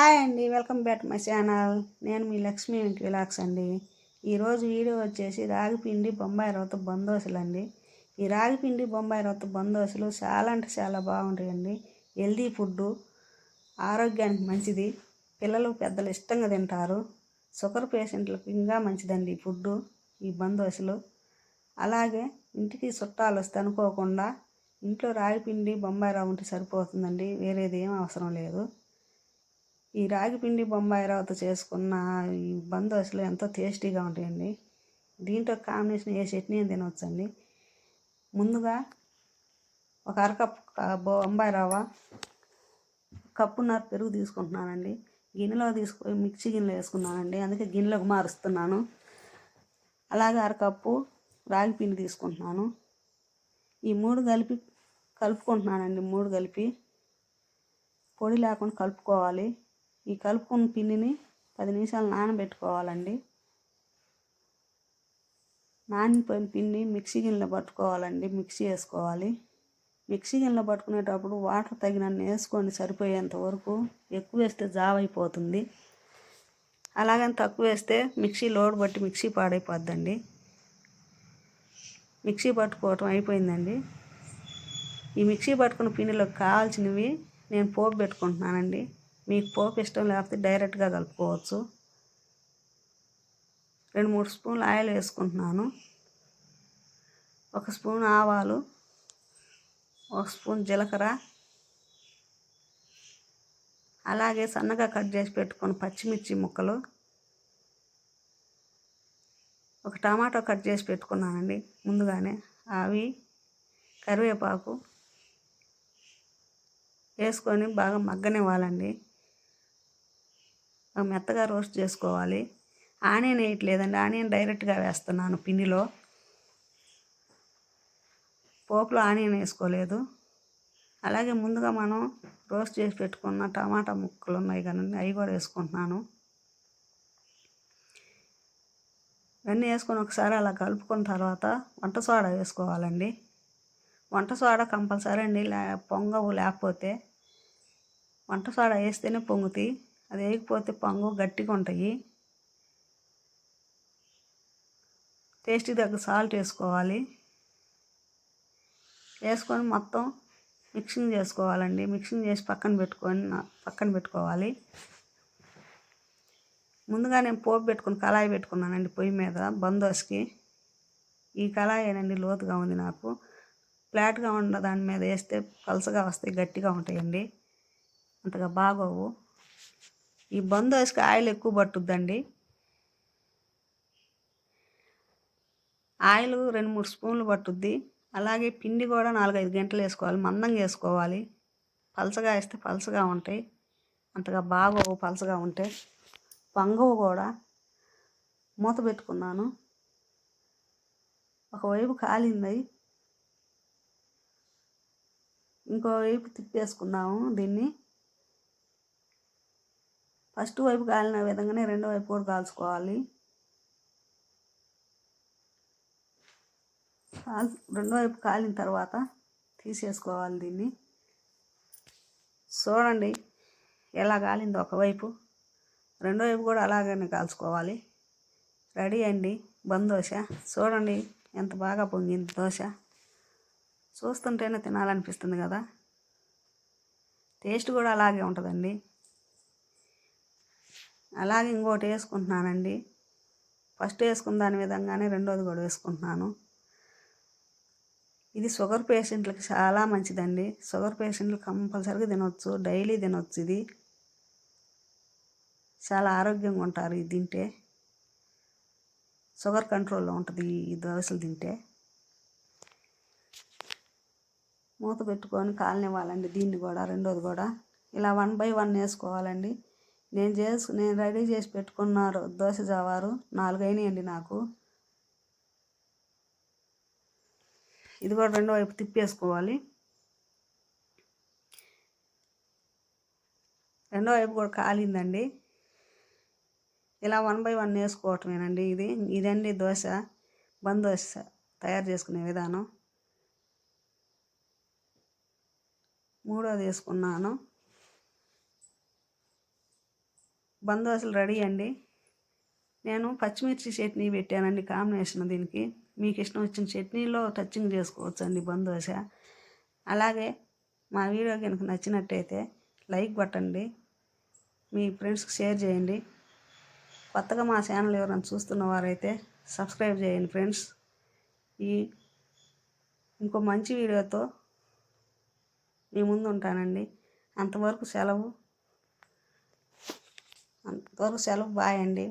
Hi అండి welcome back my channel. నేను మీ లక్ష్మీ ఇంటి విలాక్స్ అండి ఈరోజు వీడియో వచ్చేసి రాగిపిండి బొంబాయి రవ్వతో బందోసులు అండి. ఈ రాగిపిండి బొంబాయి రవ్వతో బందోసులు చాలా అంటే చాలా బాగుంటాయండి. హెల్దీ ఫుడ్డు ఆరోగ్యానికి మంచిది. పిల్లలు పెద్దలు ఇష్టంగా తింటారు. షుగర్ పేషెంట్లకు ఇంకా మంచిదండి ఈ ఫుడ్డు ఈ బందోసులు. అలాగే ఇంటికి చుట్టాలు వస్తే అనుకోకుండా ఇంట్లో రాగిపిండి బొంబాయి రవ్వ ఉంటే సరిపోతుందండి. వేరేది ఏం అవసరం లేదు. ఈ రాగి పిండి బొంబాయి రవ్వతో చేసుకున్న ఈ బందోసులు ఎంతో టేస్టీగా ఉంటాయండి. దీంట్లో కాంబినేషన్ ఏ చట్నీ అని తినవచ్చండి. ముందుగా ఒక అరకప్పు బొంబాయి రవ్వ కప్పున్నర పెరుగు తీసుకుంటున్నానండి. గిన్నెలో తీసుకొని మిక్సీ గిన్నెలో వేసుకున్నానండి. అందుకే గిన్నెలకు మారుస్తున్నాను. అలాగే అరకప్పు రాగి పిండి తీసుకుంటున్నాను. ఈ మూడు కలిపి కలుపుకుంటున్నానండి మూడు కలిపి. పొడి లేకుండా కలుపుకోవాలి. ఈ కలుపుకున్న పిండిని పది నిమిషాలు నానబెట్టుకోవాలండి. నానిపోయిన పిండి మిక్సీ గిన్నెలో పట్టుకోవాలండి. మిక్సీ వేసుకోవాలి. మిక్సీ గిన్నెలో పట్టుకునేటప్పుడు వాటర్ తగినన్ని వేసుకొని సరిపోయేంత వరకు. ఎక్కువ వేస్తే జావ అయిపోతుంది. అలాగని తక్కువ వేస్తే మిక్సీ లోడ్ బట్టి మిక్సీ పాడైపోద్దండి. మిక్సీ పట్టుకోవటం అయిపోయిందండి. ఈ మిక్సీ పట్టుకున్న పిండిలోకి కావాల్సినవి నేను పోపు పెట్టుకుంటున్నానండి. మీకు పోపు ఇష్టం లేకపోతే డైరెక్ట్గా కలుపుకోవచ్చు. రెండు మూడు స్పూన్లు ఆయిల్ వేసుకుంటున్నాను. ఒక స్పూన్ ఆవాలు ఒక స్పూన్ జీలకర్ర. అలాగే సన్నగా కట్ చేసి పెట్టుకున్న పచ్చిమిర్చి ముక్కలు. ఒక టమాటో కట్ చేసి పెట్టుకున్నానండి ముందుగానే. అవి కరివేపాకు వేసుకొని బాగా మగ్గనివ్వాలండి. మెత్తగా రోస్ట్ చేసుకోవాలి. ఆనియన్ వేయట్లేదండి. ఆనియన్ డైరెక్ట్గా వేస్తున్నాను పిండిలో. పోపులో ఆనియన్ వేసుకోలేదు. అలాగే ముందుగా మనం రోస్ట్ చేసి పెట్టుకున్న టమాటా ముక్కలు ఉన్నాయి కదండి అవి కూడా వేసుకుంటున్నాను. ఇవన్నీ వేసుకొని ఒకసారి అలా కలుపుకున్న తర్వాత వంట సోడా వేసుకోవాలండి. వంట సోడా కంపల్సరీ అండి లే పొంగవు లేకపోతే. వంట సోడా వేస్తేనే పొంగుతాయి. అది వేయకపోతే పొంగు గట్టిగా ఉంటాయి. టేస్ట్కి తగ్గ సాల్ట్ వేసుకోవాలి. వేసుకొని మొత్తం మిక్సింగ్ చేసుకోవాలండి. మిక్సింగ్ చేసి పక్కన పెట్టుకొని పక్కన పెట్టుకోవాలి. ముందుగా నేను పోపు పెట్టుకుని కళాయి పెట్టుకున్నానండి పొయ్యి మీద బందోస్కి. ఈ కళాయేనండి లోతుగా ఉంది నాకు. ఫ్లాట్గా ఉన్న దాని మీద వేస్తే పలసగా వస్తాయి గట్టిగా ఉంటాయండి. అంతగా బాగోవు. ఈ బందోస్కి ఆయిల్ ఎక్కువ పట్టుద్దండి. ఆయిల్ రెండు మూడు స్పూన్లు పట్టుద్ది. అలాగే పిండి కూడా నాలుగైదు గంటలు వేసుకోవాలి. మందంగా వేసుకోవాలి. పలసగా వేస్తే పలసగా ఉంటాయి. అంతగా బాగోవు పలసగా ఉంటే. పొంగవు కూడా. మూత పెట్టుకున్నాను. ఒకవైపు కాలింది. ఇంకోవైపు తిప్పేసుకున్నాము దీన్ని. ఫస్ట్ వైపు కాలిన విధంగానే రెండో వైపు కూడా కాల్చుకోవాలి. రెండో వైపు కాలిన తర్వాత తీసేసుకోవాలి దీన్ని. చూడండి ఎలా కాలిందో ఒకవైపు రెండో వైపు కూడా అలాగనే కాల్చుకోవాలి. రెడీ అండి. బందోశ చూడండి ఎంత బాగా పొంగింది దోశ. చూస్తుంటేనే తినాలనిపిస్తుంది కదా. టేస్ట్ కూడా అలాగే ఉంటుందండి. అలాగే ఇంకోటి వేసుకుంటున్నానండి. ఫస్ట్ వేసుకున్న దాని విధంగానే రెండోది కూడా వేసుకుంటున్నాను. ఇది షుగర్ పేషెంట్లకు చాలా మంచిదండి. షుగర్ పేషెంట్లు కంపల్సరీగా తినవచ్చు డైలీ తినవచ్చు ఇది. చాలా ఆరోగ్యంగా ఉంటారు ఇది తింటే. షుగర్ కంట్రోల్లో ఉంటుంది ఈ దోశలు తింటే. మూత పెట్టుకొని కాలనివ్వాలండి దీన్ని కూడా రెండోది కూడా. ఇలా వన్ బై వన్ వేసుకోవాలండి. నేను చేసు నేను రెడీ చేసి పెట్టుకున్నారు దోశ జావారు. నాలుగైనాయండి నాకు. ఇది కూడా రెండో వైపు తిప్పేసుకోవాలి. రెండో వైపు కూడా కాలిందండి. ఇలా వన్ బై వన్ వేసుకోవటమేనండి ఇది. ఇదండి దోశ బంద్ దోశ తయారు చేసుకునే విధానం. మూడోది వేసుకున్నాను. బందోసులు రెడీ అండి. నేను పచ్చిమిర్చి చట్నీ పెట్టానండి కాంబినేషన్ దీనికి. మీకు ఇష్టం వచ్చిన చట్నీలో టచ్చింగ్ చేసుకోవచ్చు అండి బందోస. అలాగే మా వీడియో కనుక నచ్చినట్టయితే లైక్ కొట్టండి మీ ఫ్రెండ్స్కి షేర్ చేయండి. కొత్తగా మా ఛానల్ ఎవరైనా చూస్తున్న వారైతే సబ్స్క్రైబ్ చేయండి ఫ్రెండ్స్. ఈ ఇంకో మంచి వీడియోతో మీ ముందు ఉంటానండి. అంతవరకు సెలవు. అంతవరకు సెలవు బాయ్ అండి.